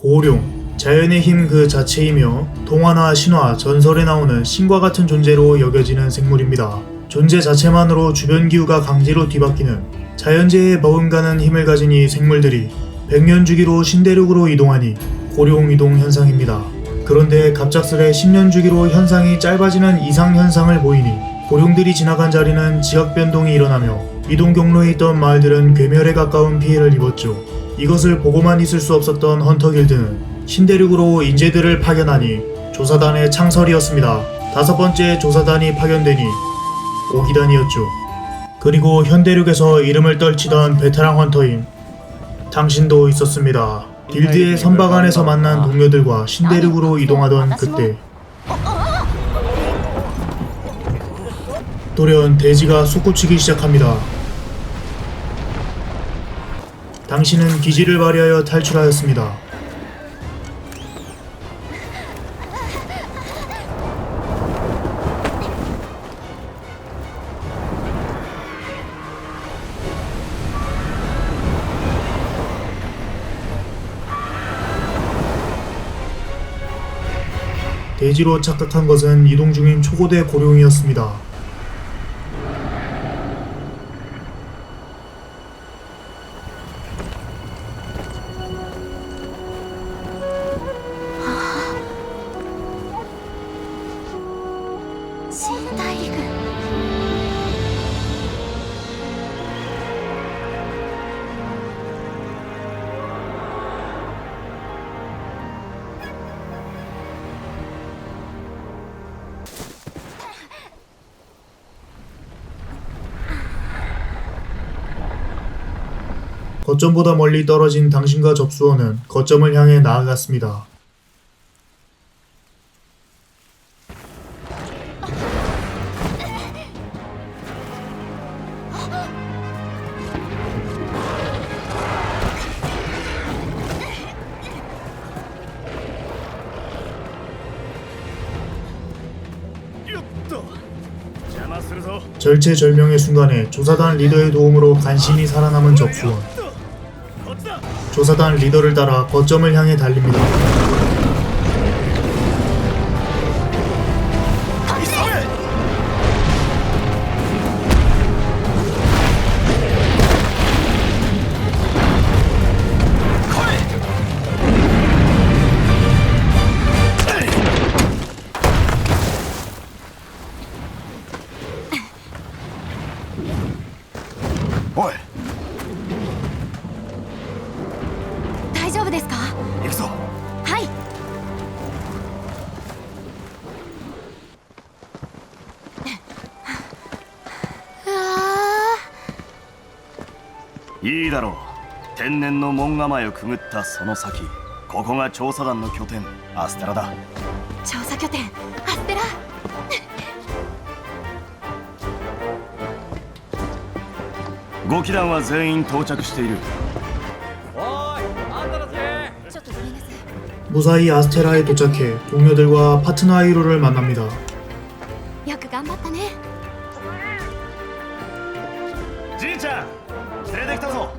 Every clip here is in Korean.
고룡, 자연의 힘 그 자체이며 동화나 신화, 전설에 나오는 신과 같은 존재로 여겨지는 생물입니다. 존재 자체만으로 주변 기후가 강제로 뒤바뀌는 자연재해에 버금가는 힘을 가진 이 생물들이 백년 주기로 신대륙으로 이동하니 고룡 이동 현상입니다. 그런데 갑작스레 10년 주기로 현상이 짧아지는 이상 현상을 보이니 고룡들이 지나간 자리는 지각 변동이 일어나며 이동 경로에 있던 마을들은 괴멸에 가까운 피해를 입었죠. 이것을 보고만 있을 수 없었던 헌터 길드는 신대륙으로 인재들을 파견하니 조사단의 창설이었습니다. 다섯 번째 조사단이 파견되니 오기단이었죠. 그리고 현대륙에서 이름을 떨치던 베테랑 헌터인 당신도 있었습니다. 길드의 선박 안에서 만난 동료들과 신대륙으로 이동하던 그때 돌연 대지가 솟구치기 시작합니다. 당신은 기지를 발휘하여 탈출하였습니다. 대지로 착각한 것은 이동 중인 초고대 고룡이었습니다. 거점보다 멀리 떨어진 당신과 접수원은 거점을 향해 나아갔습니다. 절체절명의 순간에 조사단 리더의 도움으로 간신히 살아남은 접수원. 조사단 리더를 따라 거점을 향해 달립니다.お いいだろう天然の門構えをくぐったその先ここが調査団の拠点アステラだー調査拠点アステラ5機団は全員到着しているちょっとごめんなさい 무사히 아스테라에 도착해 동료들과 파트너 아이로를 만납니다. よく頑張ったねじいちゃん連れてきたぞ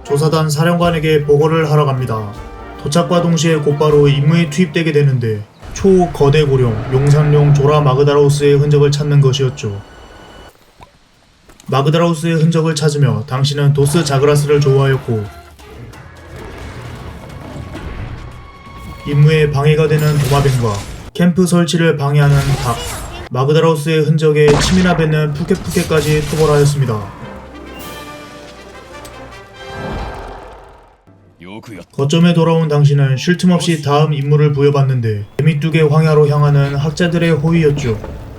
조사단 사령관에게 보고를 하러 갑니다. 도착과 동시에 곧바로 임무에 투입되게 되는데 초거대 고령 용산룡 조라 마그다라우스의 흔적을 찾는 것이었죠. 마그다라우스의 흔적을 찾으며 당신은 도스 자그라스를 조우하였고 임무에 방해가 되는 도마뱀과 캠프 설치를 방해하는 닭 마그다라우스의 흔적에 침이나 뱉는 푸켓푸켓까지 토벌하였습니다. 거점에 돌아온 당신은 쉴 틈 없이 다음 임무를 부여받는데 개미뚝의 황야로 향하는 학자들의 호위였죠. 아.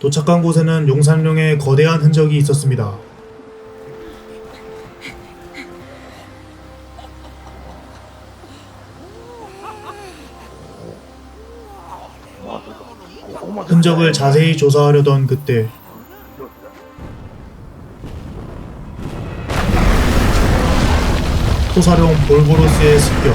도착한 곳에는 용산룡의 거대한 흔적이 있었습니다. 흔적을 자세히 조사하려던 그때 토사룡 볼보로스의 습격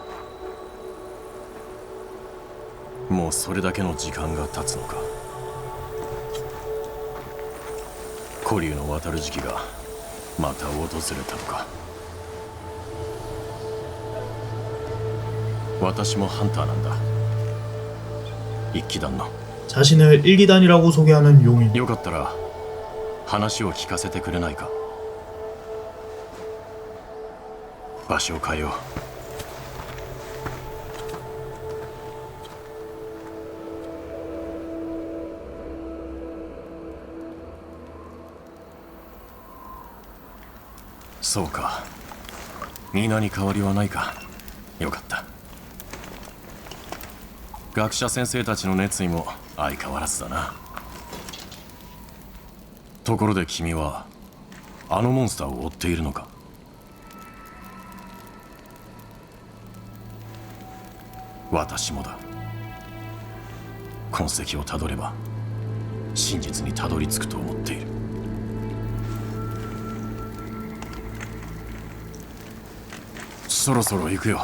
もうそれだけの時間が経つのか古流の渡る時期がまた訪れたのか私もハンターなんだ一騎団の 자신을 일기단이라고 소개하는 용인 よかったら話を聞かせてくれないか場所を変えよう そうか。皆に変わりはないか。よかった。学者先生たちの熱意も相変わらずだな。ところで君はあのモンスターを追っているのか？私もだ。痕跡をたどれば真実にたどり着くと思っている。そろそろ行くよ。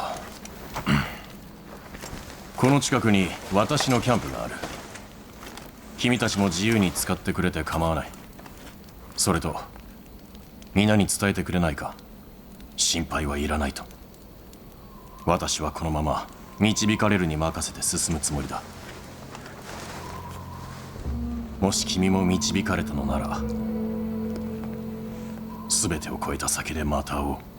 この近くに私のキャンプがある。君たちも自由に使ってくれて構わない。それと皆に伝えてくれないか。心配はいらないと。私はこのまま導かれるに任せて進むつもりだ。もし君も導かれたのなら全てを超えた先でまた会おう。